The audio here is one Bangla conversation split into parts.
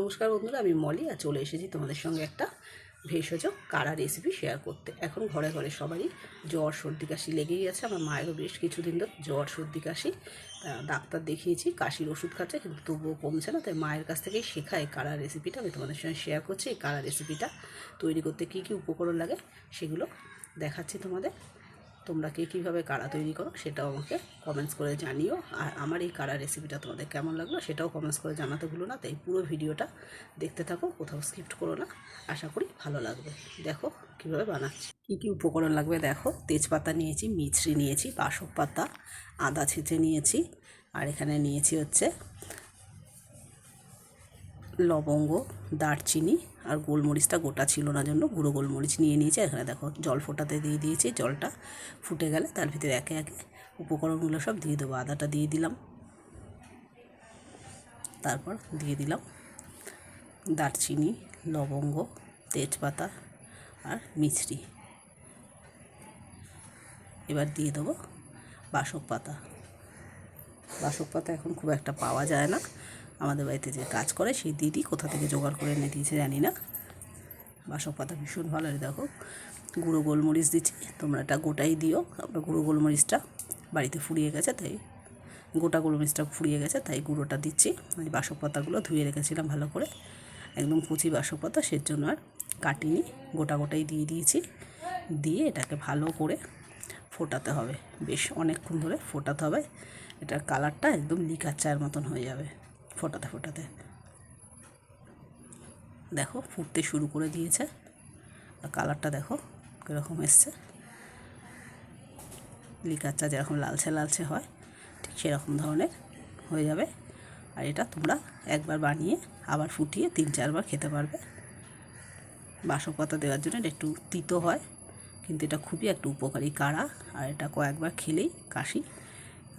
নমস্কার বন্ধুরা, আমি মলি আর চলে এসেছি তোমাদের সঙ্গে একটা ভেষজ কাড়া রেসিপি শেয়ার করতে। এখন ঘরে ঘরে সবারই জ্বর, সর্দি, কাশি লেগেই আছে। আমার মায়েরও বেশ কিছুদিন ধরে জ্বর, সর্দি, কাশি। ডাক্তার দেখিয়েছি, কাশির ওষুধ খাচ্ছে কিন্তু তবুও কমছে না। তাই মায়ের কাছ থেকেই শেখা এই কাড়া রেসিপিটা আমি তোমাদের সঙ্গে শেয়ার করছি এই কাড়া রেসিপিটা তৈরি করতে কী কী উপকরণ লাগে সেগুলো দেখাচ্ছি তোমাদের। তোমরা কে কীভাবে কাড়া তৈরি করো সেটাও আমাকে কমেন্টস করে জানিও। আর আমার এই কাড়া রেসিপিটা তোমাদের কেমন লাগল সেটাও কমেন্টস করে জানাতে ভুলো না। তাই পুরো ভিডিওটা দেখতে থাকো, কোথাও স্কিপ্ট করো না। আশা করি ভালো লাগবে। দেখো কীভাবে বানাচ্ছি। কী কী উপকরণ লাগবে দেখো? তেজপাতা নিয়েছি, মিছরি নিয়েছি, বাসক পাতা, আদা ছেঁচে নিয়েছি, আর এখানে নিয়েছি হচ্ছে লবঙ্গ, দারচিনি আর গোলমরিচটা গোটা ছিল না জন্য গুঁড়ো গোলমরিচ নিয়ে নিয়েছি। এখানে দেখো জল ফোটাতে দিয়ে দিয়েছি, জলটা ফুটে গেলে তার ভিতরে একে একে উপকরণগুলো সব দিয়ে দেবো। আদাটা দিয়ে দিলাম, তারপর দিয়ে দিলাম দারচিনি, লবঙ্গ, তেজপাতা আর মিছরি। এবার দিয়ে দেবো বাসক পাতা। বাসক পাতা এখন খুব একটা পাওয়া যায় না। আমাদের বাড়িতে যে কাজ করে, সেই দিদি কোথা থেকে জোগাড় করে এনে দিয়েছে জানি না। বাসক পাতা ভীষণ ভালো দেখো। গুঁড়ো গোলমরিচ দিচ্ছি, তোমরা এটা গোটাই দিও। আমরা গুঁড়ো গোলমরিচটা বাড়িতে ফুরিয়ে গেছে, তাই গোটা গোলমরিচটা ফুরিয়ে গেছে, তাই গুঁড়োটা দিচ্ছি। আমি বাসক পাতাগুলো ধুয়ে রেখেছিলাম ভালো করে। একদম কুচি বাসক পাতা সের জন্য আর কাটিনি, গোটা গোটাই দিয়ে দিয়েছি। দিয়ে এটাকে ভালো করে ফোটাতে হবে। বেশ অনেকক্ষণ ধরে ফোটাতে হবে। এটার কালারটা একদম লিকার চায়ের মতন হয়ে যাবে। ফোটাতে ফোটাতে। দেখো, ফুটতে শুরু করে দিয়েছে। আর কালারটা দেখো, কীরকম এসছে। লিকার চা যেরকম লালচে লালচে হয়, ঠিক সেরকম ধরনের হয়ে যাবে। আর এটা তোমরা একবার বানিয়ে আবার ফুটিয়ে তিন চারবার খেতে পারবে। বাসক পাতা দেওয়ার জন্য এটা একটু তিতো হয়, কিন্তু এটা খুবই একটা উপকারী। কাড়া আর এটা কয়েকবার খেলেই কাশি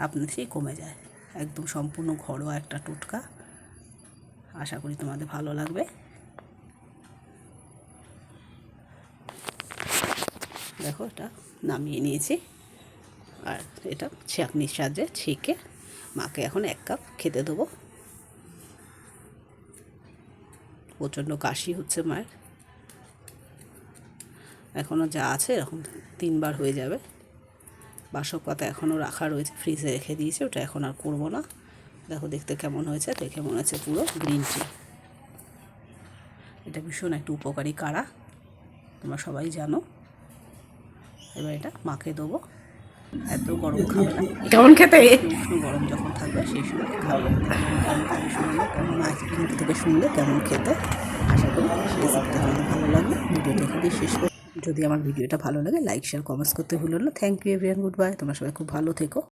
আপনার সেই কমে যায়। একদম সম্পূর্ণ ঘরোয়া একটা টোটকা। আশা করি তোমাদের ভালো লাগবে। দেখো, এটা নামিয়ে নিয়েছি। আর এটা ছাঁকনির সাহায্যে ছেঁকে মাকে এখন এক কাপ খেতে দেবো। প্রচণ্ড কাশি হচ্ছে মায়ের। এখনও যা আছে এরকম তিনবার হয়ে যাবে। বাসক পাতা এখনও রাখা রয়েছে ফ্রিজে রেখে দিয়েছি ওটা এখন আর করব না। দেখো দেখতে কেমন হয়েছে দেখে মনে হচ্ছে পুরো গ্রিন টি। এটা ভীষণ একটা উপকারী কাড়া তোমরা সবাই জানো। এবার এটা মাকে দেবো। এত গরম খাবে না। কেমন খেতে? উষ্ণ গরম যখন থাকবে সেই সময় খাবে। শুনলে কেমন থেকে শুনলে কেমন খেতে? আশা করি রেসিপিটা তোমাদের ভালো লাগবে। ভিডিওটা শেষ করে যদি আমার ভিডিওটা ভালো লাগে লাইক শেয়ার কমেন্টস করতে ভুলো না। Thank you everyone goodbye তোমরা সবাই খুব ভালো থেকো।